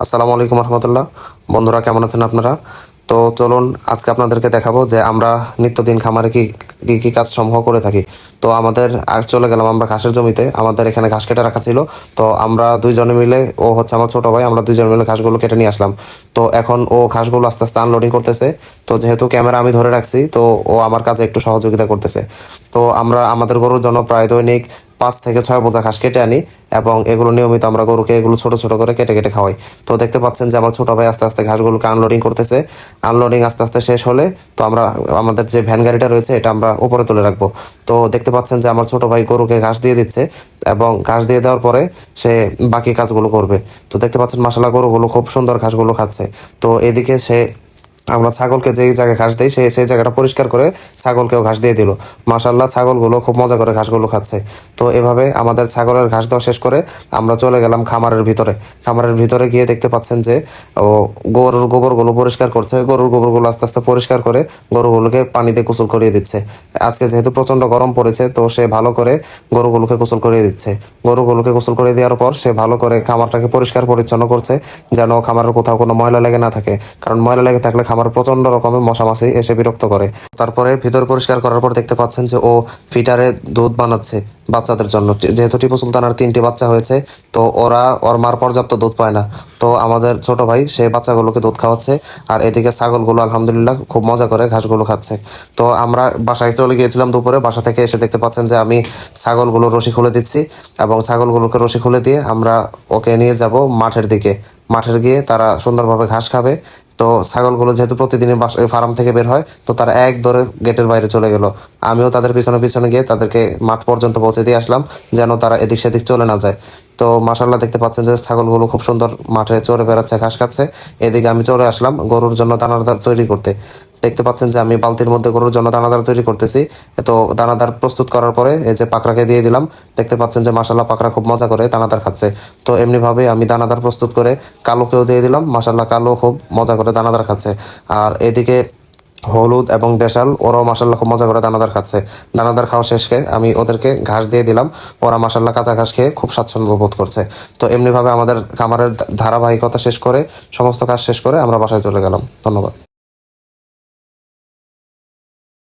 আসসালামু আলাইকুম রহমতুল্লাহ। বন্ধুরা, কেমন আছেন আপনারা? তো চলুন, আজকে আপনাদেরকে দেখাবো যে আমরা নিত্যদিন খামারে কি কি, কী কাজ সমূহ করে থাকি। তো আমাদের আজ চলে গেলাম আমরা ঘাসের জমিতে। আমাদের এখানে ঘাস কেটে রাখা ছিল। তো আমরা দুইজনে মিলে, ও হচ্ছে আমার ছোট ভাই, আমরা দুইজন মিলে ঘাসগুলো কেটে নিয়ে আসলাম। তো এখন ও ঘাসগুলো আস্তে আস্তে আনলোডিং করতেছে। তো যেহেতু ক্যামেরা আমি ধরে রাখছি, তো ও আমার কাজে একটু সহযোগিতা করতেছে। তো আমরা, আমাদের গরুর জন্য প্রায় দৈনিক পাঁচ থেকে ছয় বোঝা ঘাস কেটে আনি এবং এগুলো নিয়মিত আমরা গরুকে এগুলো ছোট ছোট করে কেটে কেটে খাওয়াই। তো দেখতে পাচ্ছেন যে আমার ছোট ভাই আস্তে আস্তে ঘাসগুলোকে আনলোডিং করতেছে। আনলোডিং আস্তে আস্তে শেষ হলে তো আমরা, আমাদের যে ভ্যান গাড়িটা রয়েছে এটা আমরা উপরে তুলে রাখব। তো দেখতে পাচ্ছেন যে আমার ছোট ভাই গরুকে ঘাস দিয়ে দিচ্ছে এবং ঘাস দিয়ে দেওয়ার পরে সে বাকি কাজগুলো করবে। তো দেখতে পাচ্ছেন মাসালা গরুগুলো খুব সুন্দর ঘাসগুলো খাচ্ছে। তো এদিকে সে আমরা ছাগলকে যেই জায়গায় ঘাস দিই, সেই সেই জায়গাটা পরিষ্কার করে ছাগলকেও ঘাস দিয়ে দিল। মাসাল্লাহ ছাগলগুলো খুব মজা করে ঘাসগুলো খাচ্ছে। তো এভাবে আমাদের ছাগলের ঘাস দেওয়া শেষ করে আমরা চলে গেলাম খামারের ভিতরে। খামারের ভিতরে গিয়ে দেখতে পাচ্ছেন যে, ও গরুর গোবরগুলো পরিষ্কার করছে। গরুর গোবরগুলো আস্তে আস্তে পরিষ্কার করে গরুগুলোকে পানিতে গোসল করিয়ে দিচ্ছে। আজকে যেহেতু প্রচণ্ড গরম পড়েছে, তো সে ভালো করে গরুগুলোকে গোসল করিয়ে দিচ্ছে। গরুগুলোকে গোসল করে দেওয়ার পর সে ভালো করে খামারটাকে পরিষ্কার পরিচ্ছন্ন করছে, যেন খামারের কোথাও কোনো ময়লা লেগে না থাকে। কারণ ময়লা লেগে থাকলে খামার প্রচণ্ড রকমের মশা মাছি এসে বিরক্ত করে। তারপরে ভিতর পরিষ্কার করার পর দেখতে পাচ্ছেন যে ও ফিটারে দুধ বানাচ্ছে বাচ্চাদের জন্য। যেহেতু টিপু সুলতানার তিনটি বাচ্চা হয়েছে, তো ওরা, ওর মার পর্যাপ্ত দুধ পায় না। তো আমাদের ছোট ভাই, সে বাচ্চাগুলোকে দুধ খাওয়াচ্ছে, আর এদিকে ছাগলগুলো আলহামদুলিল্লাহ খুব মজা করে ঘাসগুলো খাচ্ছে। তো আমরা বাসায় চলে গিয়েছিলাম দুপুরে, বাসা থেকে এসে দেখতে পাচ্ছেন যে আমি ছাগলগুলো রশি খুলে দিচ্ছি এবং ছাগলগুলোকে রশি খুলে দিয়ে আমরা ওকে নিয়ে যাব মাঠের দিকে। মাঠের গিয়ে তারা সুন্দরভাবে ঘাস খাবে তো ছাগলগুলো যেহেতু প্রতিদিনই ফার্ম থেকে বের হয়, তো তারা এক ধরে গেটের বাইরে চলে গেল। আমিও তাদের পিছনে পিছনে গিয়ে তাদেরকে মাঠ পর্যন্ত পৌঁছে দিয়ে আসলাম, যেন তারা এদিক সেদিক চলে না যায়। তো মাসাল্লাহ দেখতে পাচ্ছেন যে ছাগলগুলো খুব সুন্দর মাঠে চড়ে বেড়াচ্ছে, ঘাস খাচ্ছে। এদিকে আমি চলে আসলাম গরুর জন্য দানাদার তৈরি করতে। দেখতে পাচ্ছেন যে আমি বালতির মধ্যে গরুর জন্য দানাদার তৈরি করতেছি। তো দানাদার প্রস্তুত করার পরে এই যে পাকড়াকে দিয়ে দিলাম, দেখতে পাচ্ছেন যে মাসাল্লাহ পাকড়া খুব মজা করে দানাদার খাচ্ছে। তো এমনিভাবে আমি দানাদার প্রস্তুত করে কালোকেও দিয়ে দিলাম মাসাল্লাহ কালো খুব মজা করে দানাদার খাচ্ছে। আর এদিকে হলুদ এবং দেশাল, ওরাও মাসাল্লাহ খুব মজা করে দানাদার খাচ্ছে। দানাদার খাওয়া শেষ খেয়ে আমি ওদেরকে ঘাস দিয়ে দিলাম, ওরা মাসাল্লাহ কাঁচা ঘাস খেয়ে খুব স্বাচ্ছন্দ্য বোধ করছে। তো এমনিভাবে আমাদের খামারের ধারাবাহিকতা শেষ করে, সমস্ত কাজ শেষ করে আমরা বাসায় চলে গেলাম। ধন্যবাদ।